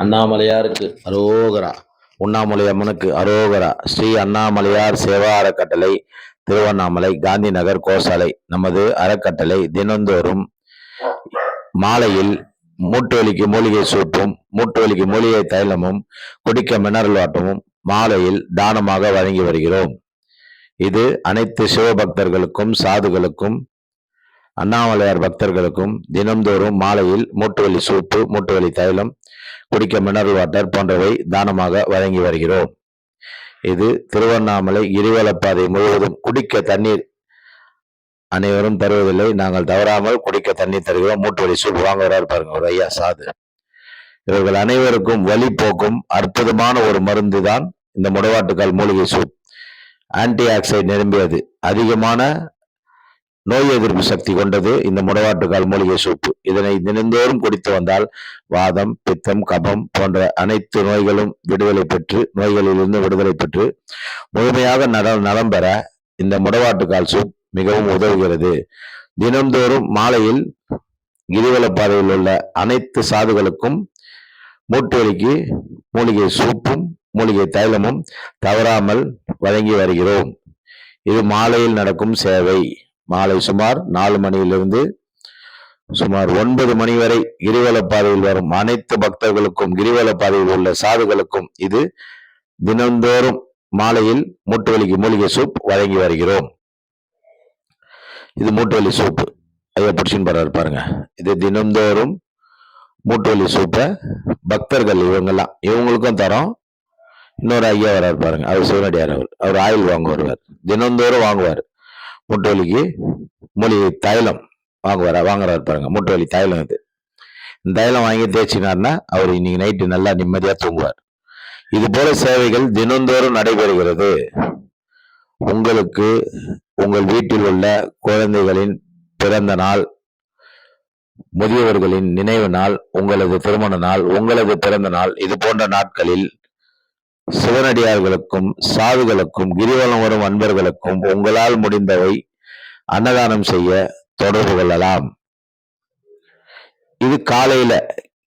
அண்ணாமலையாருக்கு அரோகரா. உண்ணாமலை அம்மனுக்கு அரோகரா. ஸ்ரீ அண்ணாமலையார் சேவா அறக்கட்டளை திருவண்ணாமலை காந்தி நகர் கோசாலை நமது அறக்கட்டளை தினந்தோறும் மாலையில் மூட்டுவலிக்கு மூலிகை சூப்பும் மூட்டுவலிக்கு மூலிகை தைலமும் குடிக்க மினரல் வாட்டமும் மாலையில் தானமாக வழங்கி வருகிறோம். இது அனைத்து சிவபக்தர்களுக்கும் சாதுகளுக்கும் அண்ணாமலையார் பக்தர்களுக்கும் தினம்தோறும் மாலையில் மூட்டுவலி சூப்பு மூட்டுவலி தைலம் குடிக்க மினரல் வாட்டர் போன்றவை தானமாக வழங்கி வருகிறோம். இது திருவண்ணாமலை கிரிவலப்பாதை முழுவதும் குடிக்க தண்ணீர் அனைவரும் தருவதில்லை. நாங்கள் தவறாமல் குடிக்க தண்ணீர் தருகிறோம். மூட்டுவலி சூப் வாங்குகிறார் பாருங்க ஒரு ஐயா சாது. இவர்கள் அனைவருக்கும் வலி போக்கும் அற்புதமான ஒரு மருந்து தான் இந்த முடவாட்டுக்கால் மூலிகை சூப். Anti oxide நிரம்பியது. அதிகமான நோய் எதிர்ப்பு சக்தி கொண்டது இந்த முடவாட்டுக்கால் மூலிகை சூப்பு. இதனை தினந்தோறும் குடித்து வந்தால் வாதம் பித்தம் கபம் போன்ற அனைத்து நோய்களும் விடுதலை பெற்று நோய்களிலிருந்து விடுதலை பெற்று முழுமையாக நலம் நலம் பெற இந்த முடவாட்டுக்கால் சூப் மிகவும் உதவுகிறது. தினந்தோறும் மாலையில் கிரிவலப்பாதையில் உள்ள அனைத்து சாதுகளுக்கும் மூட்டு வலிக்கு மூலிகை சூப்பும் மூலிகை தைலமும் தவறாமல் வழங்கி வருகிறோம். இது மாலையில் நடக்கும் சேவை. மாலை சுமார் நாலு மணியிலிருந்து சுமார் ஒன்பது மணி வரை கிரிவலப்பாதையில் வரும் அனைத்து பக்தர்களுக்கும் கிரிவலப்பாதையில் உள்ள சாதுகளுக்கும் இது தினந்தோறும் மாலையில் மூட்டுவலிக்கு மூலிகை சூப் வழங்கி வருகிறோம். இது மூட்டுவலி சூப்பு ஐயா பிடிச்சின்னு போறாரு பாருங்க. இது தினந்தோறும் மூட்டுவலி சூப்பை பக்தர்கள் இவங்கெல்லாம் இவங்களுக்கும் தரோம். இன்னொரு ஐயா வராரு பாருங்க. அவர் சிவனடியார் அவர். அவர் ஆயில் வாங்க வருவார் தினந்தோறும் வாங்குவார். முட்டுவலிக்கு மூலிகை தைலம் வாங்குவார் வாங்குறாரு பாருங்க முட்டுவலி தைலம் இது. இந்த தைலம் வாங்கி தேய்ச்சினார்னா அவர் இன்னைக்கு நைட்டு நல்லா நிம்மதியாக தூங்குவார். இது போல சேவைகள் தினந்தோறும் நடைபெறுகிறது. உங்களுக்கு உங்கள் வீட்டில் உள்ள குழந்தைகளின் பிறந்த நாள் முதியவர்களின் நினைவு நாள் உங்களது திருமண நாள் உங்களது பிறந்த நாள் இது போன்ற நாட்களில் சிவனடியார்களுக்கும் சாதுகளுக்கும் கிரிவலம் வரும் அன்பர்களுக்கும் உங்களால் முடிந்தவை அன்னதானம் செய்ய தொடர்பு கொள்ளலாம். இது காலையில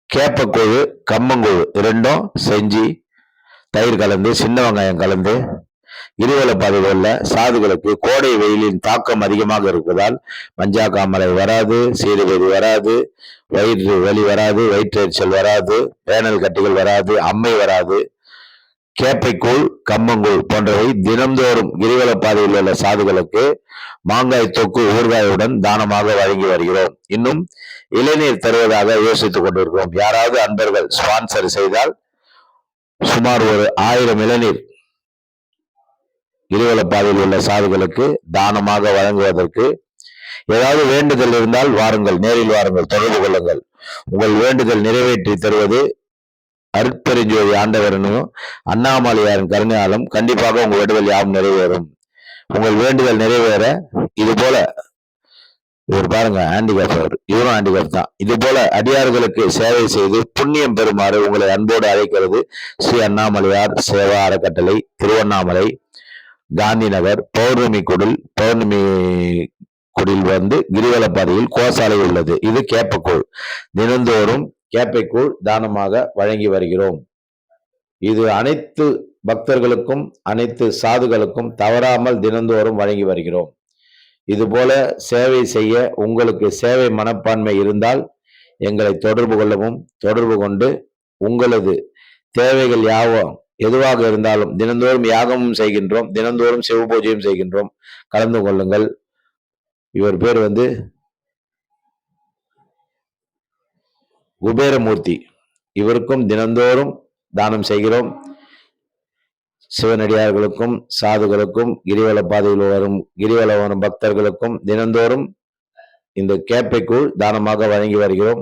கேப்பக்கூழு கம்மங்கூழு இரண்டும் செஞ்சு தயிர் கலந்து சின்ன வெங்காயம் கலந்து கிரிவல பாதைகளில் சாதுகளுக்கு கோடை வெயிலின் தாக்கம் அதிகமாக இருப்பதால் மஞ்சா காமலை வராது சீடுவெறி வராது வயிற்று வலி வராது வயிற்றெரிச்சல் வராது பேனல் கட்டிகள் வராது அம்மை வராது. கேப்பைக்கூழ் கம்மங்கூழ் போன்றவை தினந்தோறும் கிரிவல பாதையில் உள்ள சாதுகளுக்கு மாங்காய் தொக்கு ஊறுகாயுடன் தானமாக வழங்கி வருகிறோம். இன்னும் இளநீர் தருவதாக யோசித்துக் கொண்டிருக்கிறோம். யாராவது அன்பர்கள் ஸ்பான்சர் செய்தால் சுமார் ஒரு ஆயிரம் இளநீர் கிரிவல பாதையில் உள்ள சாதுகளுக்கு தானமாக வழங்குவதற்கு ஏதாவது வேண்டுதல் இருந்தால் வாருங்கள் நேரில் வாருங்கள் தொடர்பு கொள்ளுங்கள். உங்கள் வேண்டுதல் நிறைவேற்றி தருவது அருட்பெருஞ்சோதி ஆண்டவரனும் அண்ணாமலையாரின் கருணையாலும் கண்டிப்பாக உங்கள் வேண்டுதல் யாவும் நிறைவேறும். உங்கள் வேண்டுதல் நிறைவேற இது போல இவர் பாருங்க ஹேண்டிகேப் அவர் இவரும் ஹேண்டிகேப் தான். இது போல அடியார்களுக்கு சேவை செய்து புண்ணியம் பெறுமாறு உங்களை அன்போடு அழைக்கிறது ஸ்ரீ அண்ணாமலையார் சேவா அறக்கட்டளை திருவண்ணாமலை காந்தி நகர் பௌர்ணமி குடில் பௌர்ணமி குடில் வந்து கிரிவலப்பாதையில் கோசாலை உள்ளது. இது கேப்பக்கூழ். தினந்தோறும் கேப்பைக்கூழ் தானமாக வழங்கி வருகிறோம். இது அனைத்து பக்தர்களுக்கும் அனைத்து சாதுகளுக்கும் தவறாமல் தினந்தோறும் வழங்கி வருகிறோம். இதுபோல சேவை செய்ய உங்களுக்கு சேவை மனப்பான்மை இருந்தால் எங்களை தொடர்பு கொள்ளவும் தொடர்பு கொண்டு உங்களது தேவைகள் யாவும் எதுவாக இருந்தாலும் தினந்தோறும் யாகமும் செய்கின்றோம் தினந்தோறும் சிவ பூஜையும் செய்கின்றோம். கலந்து கொள்ளுங்கள். இவர் பேர் வந்து குபேரமூர்த்தி. இவருக்கும் தினந்தோறும் தானம் செய்கிறோம். சிவனடியார்களுக்கும் சாதுகளுக்கும் கிரிவல பாதையில் வரும் கிரிவல வரும் பக்தர்களுக்கும் தினந்தோறும் இந்த கேப்பைக்குள் தானமாக வழங்கி வருகிறோம்.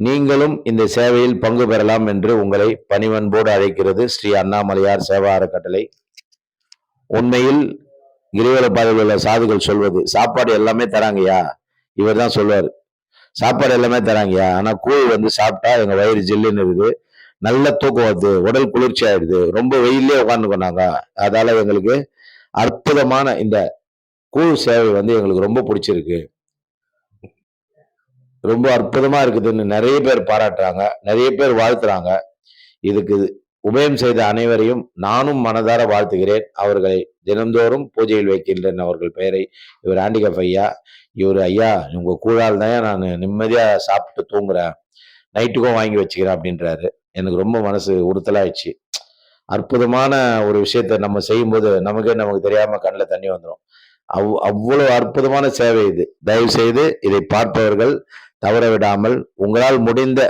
நீங்களும் இந்த சேவையில் பங்கு பெறலாம் என்று உங்களை பணிவன்போடு அழைக்கிறது ஸ்ரீ அண்ணாமலையார் சேவா அறக்கட்டளை உண்மையில் கிரிவல பாதையில் உள்ள சாதுகள் சொல்வது சாப்பாடு எல்லாமே தராங்கய்யா. இவர் தான் சொல்வார் சாப்பாடு எல்லாமே தராங்கய்யா. ஆனா கூழ் வந்து சாப்பிட்டா எங்க வயிறு ஜில்லுன்னு இருக்குது. நல்ல தூக்கம் வருது. உடல் குளிர்ச்சி ஆயிடுது. ரொம்ப வெயிலே உட்காந்துக்கொண்டாங்க அதால எங்களுக்கு அற்புதமான இந்த கூழ் சேவை வந்து எங்களுக்கு ரொம்ப பிடிச்சிருக்கு. ரொம்ப அற்புதமா இருக்குதுன்னு நிறைய பேர் பாராட்டுறாங்க. நிறைய பேர் வாழ்த்துறாங்க. இதுக்கு உபயம் செய்த அனைவரையும் நானும் மனதார வாழ்த்துகிறேன். அவர்களை தினந்தோறும் பூஜையில் வைக்கின்றேன் அவர்கள் பெயரை. இவர் ஆண்டிகப் ஐயா இவர் ஐயா உங்கள் கூழால் தான் நான் நிம்மதியாக சாப்பிட்டு தூங்குறேன். நைட்டுக்கும் வாங்கி வச்சுக்கிறேன் அப்படின்றாரு. எனக்கு ரொம்ப மனசு உறுத்தலாயிடுச்சு. அற்புதமான ஒரு விஷயத்த நம்ம செய்யும்போது நமக்கே நமக்கு தெரியாம கண்ணில் தண்ணி வந்துடும் அவ் அவ்வளவு அற்புதமான சேவை இது. தயவு செய்து இதை பார்ப்பவர்கள் தவற விடாமல் உங்களால் முடிந்த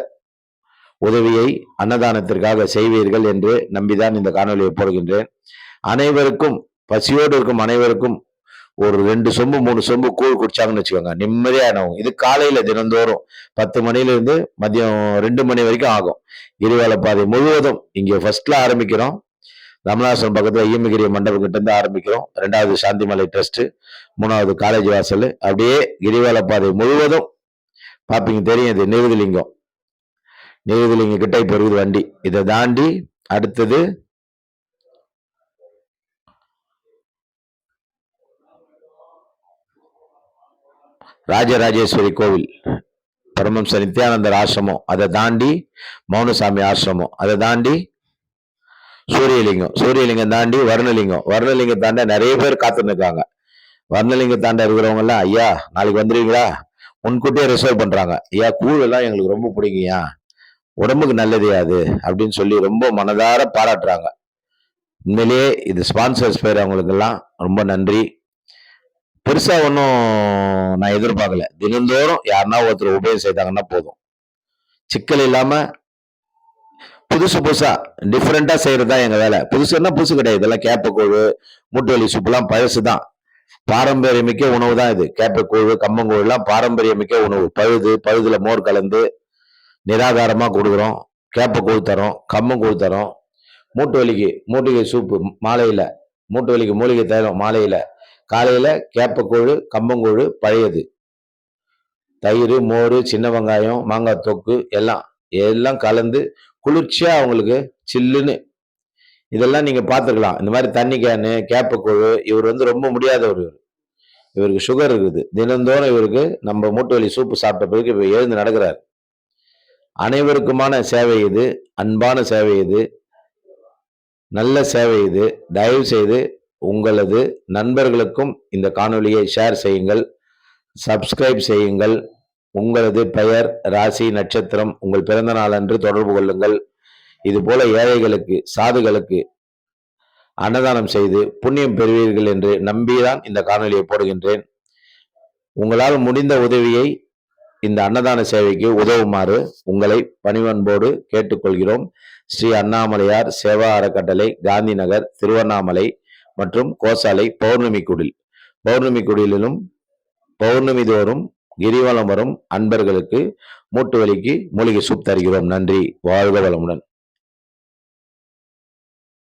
உதவியை அன்னதானத்திற்காக செய்வீர்கள் என்று நம்பிதான் இந்த காணொலியை போடுகின்றேன். அனைவருக்கும் பசியோடு இருக்கும் அனைவருக்கும் ஒரு ரெண்டு சொம்பு மூணு சொம்பு கூழ் குடிச்சாங்கன்னு வச்சுக்கோங்க. நிம்மதியானவங்க இது காலையில் தினந்தோறும் பத்து மணிலேருந்து மதியம் ரெண்டு மணி வரைக்கும் ஆகும். இருவேளை பாதை முழுவதும் இங்கே ஃபர்ஸ்ட்ல ஆரம்பிக்கிறோம். ரமணாசனம் பக்கத்தில் ஈமகிரி மண்டபம் கிட்டேருந்து ஆரம்பிக்கிறோம். ரெண்டாவது சாந்திமலை ட்ரஸ்ட் மூணாவது காலேஜ் வாசல். அப்படியே கிரிவல பாதை முழுவதும் பார்ப்பீங்க தெரியும் இது நிருதிலிங்கம். நிருதிலிங்கம் கிட்ட இப்போ இருக்குது வண்டி. இதை தாண்டி அடுத்தது ராஜராஜேஸ்வரி கோவில். பரமம்ச நித்யானந்தர் ஆசிரமம். அதை தாண்டி மௌனசாமி ஆசிரமம். அதை தாண்டி சூரியலிங்கம். சூரியலிங்கம் தாண்டி வர்ணலிங்கம். வர்ணலிங்கம் தாண்ட நிறைய பேர் காத்துன்னு இருக்காங்க வர்ணலிங்கம் தாண்ட இருக்கிறவங்கலாம் ஐயா நாளைக்கு வந்துடுவீங்களா முன்கூட்டியே ரிசர்வ் பண்ணுறாங்க ஐயா கூழெல்லாம் எங்களுக்கு ரொம்ப பிடிக்கும்யா உடம்புக்கு நல்லதுயா அது அப்படின்னு சொல்லி ரொம்ப மனதார பாராட்டுறாங்க. உண்மையிலேயே இது ஸ்பான்சர்ஸ் பேர் அவங்களுக்கெல்லாம் ரொம்ப நன்றி. பெருசா ஒன்றும் நான் எதிர்பார்க்கல. தினந்தோறும் யாருன்னா ஒருத்தர் உபயோகம் செய்தாங்கன்னா போதும். சிக்கல் இல்லாம புதுசு புதுசா டிஃப்ரெண்டா செய்கிறது தான் எங்க வேலை. புதுசுன்னா புதுசு கிடையாது. இதெல்லாம் கேப்பக்கூழு மூட்டு வலி சூப்புலாம் பழசு தான் பாரம்பரியமிக்க உணவு தான் இது. கேப்பக்கூழு கம்மங்கூழ் எல்லாம் பாரம்பரியமிக்க உணவு. பழுது பழுதுல மோர் கலந்து நிராகாரமா கொடுக்குறோம். கேப்பக்கூழ் தரோம் கம்மங்கூழ் தரோம். மூட்டு வலிக்கு மூட்டுகை சூப்பு மாலையில மூட்டு வலிக்கு மூலிகை தைலம் மாலையில. காலையில் கேப்பக்கூழு கம்பங்கூழு பழையது. தயிர் மோர் சின்ன வெங்காயம் மாங்காய் தொக்கு எல்லாம் எல்லாம் கலந்து குளிர்ச்சியாக அவங்களுக்கு சில்லுன்னு. இதெல்லாம் நீங்கள் பார்த்துக்கலாம். இந்த மாதிரி தண்ணி கேனு கேப்பக்கூழு இவர் வந்து ரொம்ப முடியாதவர் இவர். இவருக்கு சுகர் இருக்குது. தினந்தோறும் இவருக்கு நம்ம மூட்டு வலி சூப்பு சாப்பிட்ட பிறகு இவர் எழுந்து நடக்கிறார். அனைவருக்குமான சேவை இது அன்பான சேவை இது நல்ல சேவை இது தயவு செய்து உங்களது நண்பர்களுக்கும் இந்த காணொளியை ஷேர் செய்யுங்கள். சப்ஸ்கிரைப் செய்யுங்கள். உங்களது பெயர் ராசி நட்சத்திரம் உங்கள் பிறந்த நாள் அன்று தொடர்பு கொள்ளுங்கள். இதுபோல ஏழைகளுக்கு சாதுகளுக்கு அன்னதானம் செய்து புண்ணியம் பெறுவீர்கள் என்று நம்பிதான் இந்த காணொலியை போடுகின்றேன். உங்களால் முடிந்த உதவியை இந்த அன்னதான சேவைக்கு உதவுமாறு உங்களை பணிவன்போடு கேட்டுக்கொள்கிறோம். ஸ்ரீ அண்ணாமலையார் சேவா அறக்கட்டளை காந்தி நகர் திருவண்ணாமலை மற்றும் கோசாலை பௌர்ணமி குடில். பௌர்ணமி குடிலிலும் பௌர்ணமி தோறும் கிரிவலம் வரும் அன்பர்களுக்கு மூட்டு வலிக்கு மூலிகை சூப் தருகிறோம். நன்றி. வாழ்க வளமுடன்.